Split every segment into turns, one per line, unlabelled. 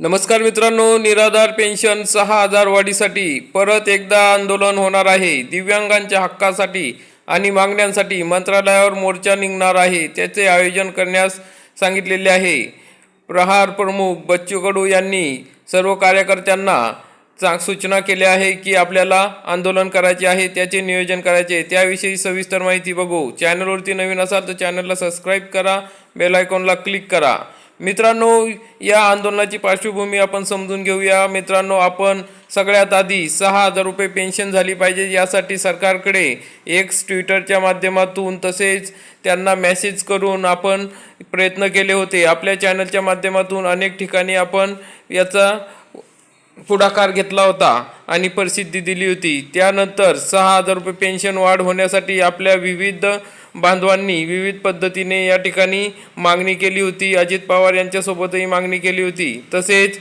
नमस्कार मित्रांनो निराधार पेन्शन सहा हजार वाढीसाठी परत एकदा आंदोलन होणार आहे. दिव्यांगांच्या हक्कासाठी आणि मागण्यांसाठी मंत्रालयावर मोर्चा निघणार आहे. त्याचे आयोजन करण्यास सांगितलेले आहे. प्रहार प्रमुख बच्चू कडू यांनी सर्व कार्यकर्त्यांना चांग सूचना केल्या आहे की आपल्याला आंदोलन करायचे आहे त्याचे नियोजन करायचे त्याविषयी सविस्तर माहिती बघू. चॅनलवरती नवीन असाल तर चॅनलला सबस्क्राईब करा बेल आयकॉनला क्लिक करा. मित्रांनो या आंदोलनाची पार्श्वभूमी आपण समजून घेऊया. मित्रांनो आपण सगळ्यात आधी सहा हजार रुपये पेन्शन झाली पाहिजे. यासाठी सरकारकडे एक्स ट्विटरच्या माध्यमातून तसेच त्यांना मेसेज करून आपण प्रयत्न केले होते. आपल्या चॅनलच्या माध्यमातून अनेक ठिकाणी आपण याचा पुढाकार घेतला होता आणि प्रसिद्धी दिली होती. त्यानंतर सहा हजार रुपये पेन्शन वाढ होण्यासाठी आपल्या विविध बांधवांनी विविध पद्धतीने या ठिकाणी मागणी केली होती. अजित पवार यांच्यासोबतही मागणी केली होती. तसेच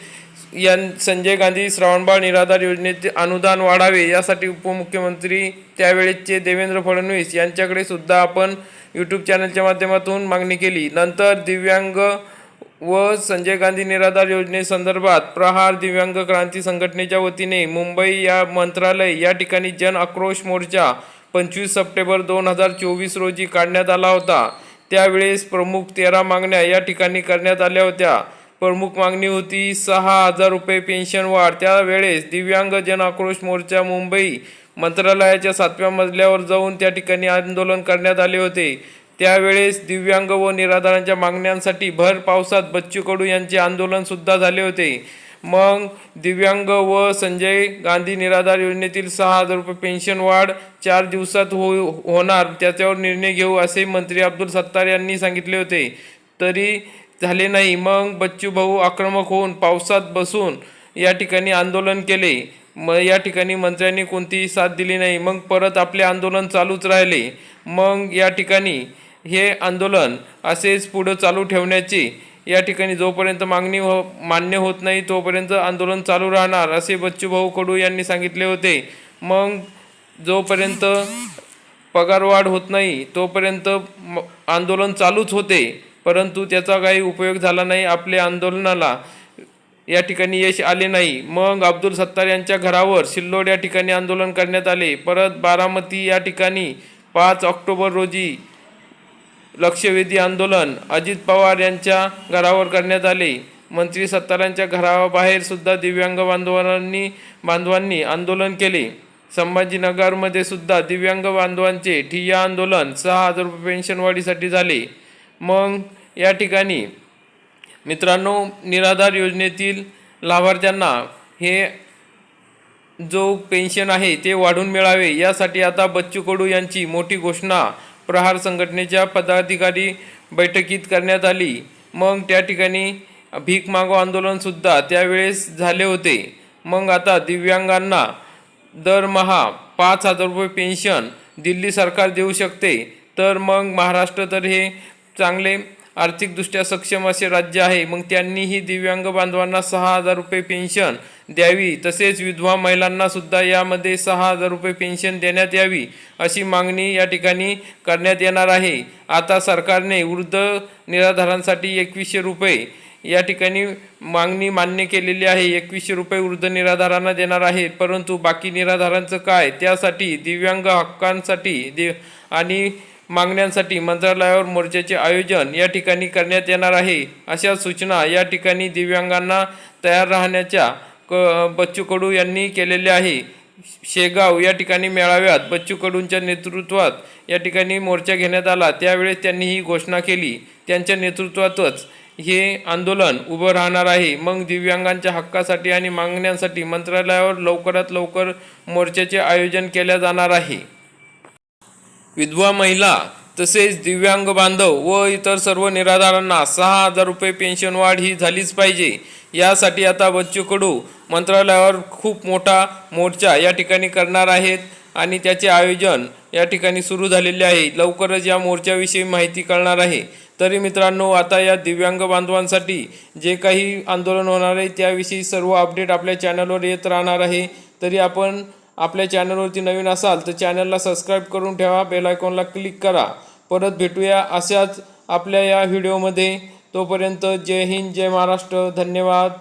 या संजय गांधी श्रावणबाळ निराधार योजनेचे अनुदान वाढावे यासाठी उपमुख्यमंत्री त्यावेळेचे देवेंद्र फडणवीस यांच्याकडे सुद्धा आपण यूट्यूब चॅनलच्या माध्यमातून मागणी केली. नंतर दिव्यांग व संजय गांधी निराधार योजनेसंदर्भात प्रहार दिव्यांग क्रांती संघटनेच्या वतीने मुंबई या मंत्रालय या ठिकाणी जन आक्रोश मोर्चा पंचवीस सप्टेंबर दोन हजार चोवीस रोजी काढण्यात आला होता. त्यावेळेस प्रमुख तेरा मागण्या या ठिकाणी करण्यात आल्या होत्या. प्रमुख मागणी होती सहा हजार रुपये पेन्शन वाढ. त्यावेळेस दिव्यांग जन आक्रोश मोर्चा मुंबई मंत्रालयाच्या सातव्या मजल्यावर जाऊन त्या ठिकाणी आंदोलन करण्यात आले होते. त्यावेळेस दिव्यांग व निराधारांच्या मागण्यांसाठी भर पावसात बच्चू कडू यांचे आंदोलनसुद्धा झाले होते. मग दिव्यांग व संजय गांधी निराधार योजनेतील सहा हजार रुपये पेन्शन वाढ चार दिवसात हो होणार त्याच्यावर निर्णय घेऊ असे मंत्री अब्दुल सत्तार यांनी सांगितले होते. तरी झाले नाही. मग बच्चू भाऊ आक्रमक होऊन पावसात बसून या ठिकाणी आंदोलन केले. मग या ठिकाणी मंत्र्यांनी कोणतीही साथ दिली नाही. मग परत आपले आंदोलन चालूच राहिले. मग या ठिकाणी हे आंदोलन असेच पुढं चालू ठेवण्याचे या ठिकाणी जोपर्यंत मागणी हो मान्य होत नाही तोपर्यंत आंदोलन चालू राहणार असे बच्चूभाऊ कडू यांनी सांगितले होते. मग जोपर्यंत पगारवाढ होत नाही तोपर्यंत म- आंदोलन चालूच होते. परंतु त्याचा काही उपयोग झाला नाही आपल्या आंदोलनाला या ठिकाणी यश आले नाही. मग अब्दुल सत्तार यांच्या घरावर सिल्लोड या ठिकाणी आंदोलन करण्यात आले. परत बारामती या ठिकाणी पाच ऑक्टोबर रोजी लक्षवेधी आंदोलन अजित पवार यांच्या घरावर करण्यात आले. मंत्री सत्तारांच्या घराबाहेर सुद्धा दिव्यांग बांधवांनी बांधवांनी आंदोलन केले. संभाजीनगरमध्ये सुद्धा दिव्यांग बांधवांचे ठिय्या आंदोलन सहा हजार रुपये पेन्शनवाढीसाठी झाले. मग या ठिकाणी मित्रांनो निराधार योजनेतील लाभार्थ्यांना हे जो पेन्शन आहे ते वाढून मिळावे यासाठी आता बच्चू कडू यांची मोठी घोषणा प्रहार संघटनेच्या पदाधिकारी बैठकीत करण्यात आली. मग त्या ठिकाणी भीक मागो आंदोलनसुद्धा त्यावेळेस झाले होते. मग आता दिव्यांगांना दरमहा पाच हजार रुपये पेन्शन दिल्ली सरकार देऊ शकते. तर मग महाराष्ट्र तर हे चांगले आर्थिकदृष्ट्या सक्षम असे राज्य आहे. मग त्यांनीही दिव्यांग बांधवांना सहा हजार रुपये पेन्शन द्यावी. तसेच विधवा महिलांना सुद्धा यामध्ये सहा हजार रुपये पेन्शन देण्यात यावी अशी मागणी या ठिकाणी करण्यात येणार आहे. आता सरकारने वृद्ध निराधारांसाठी एकवीसशे रुपये या ठिकाणी मागणी मान्य केलेली आहे. एकवीसशे रुपये वृद्ध निराधारांना देणार आहे. परंतु बाकी निराधारांचं काय? त्यासाठी दिव्यांग हक्कांसाठी दि आणि मागण्यांसाठी मंत्रालयावर मोर्चाचे आयोजन या ठिकाणी करण्यात येणार आहे. अशा सूचना या ठिकाणी दिव्यांगांना तयार राहण्याच्या क बच्चू कडू यांनी केलेल्या आहे. शेगाव या ठिकाणी मेळाव्यात बच्चू कडूंच्या नेतृत्वात या ठिकाणी मोर्चा घेण्यात आला. त्यावेळेस त्यांनी ही घोषणा केली. त्यांच्या नेतृत्वातच हे आंदोलन उभं राहणार आहे. मग दिव्यांगांच्या हक्कासाठी आणि मागण्यांसाठी मंत्रालयावर लवकरात लवकर मोर्चाचे आयोजन केले जाणार आहे. विधवा महिला तसेच दिव्यांग बांधव व इतर सर्व निराधारांना सहा हजार रुपये पेन्शन वाढ ही झालीच पाहिजे. यासाठी आता बच्चू कडू मंत्रालयावर खूप मोठा मोर्चा या ठिकाणी करणार आहेत आणि त्याचे आयोजन या ठिकाणी सुरू झालेले आहे. लवकरच या मोर्चाविषयी माहिती कळणार आहे. तरी मित्रांनो आता या दिव्यांग बांधवांसाठी जे काही आंदोलन होणार आहे त्याविषयी सर्व अपडेट आपल्या चॅनलवर येत राहणार आहे. तरी आपण आपल्या चॅनलवरती नवीन असाल तर चॅनलला सबस्क्राईब करून ठेवा बेल आयकॉनला क्लिक करा. परत भेटूया अशाच आपल्या या व्हिडिओमध्ये. तोपर्यंत जय हिंद जय महाराष्ट्र. धन्यवाद.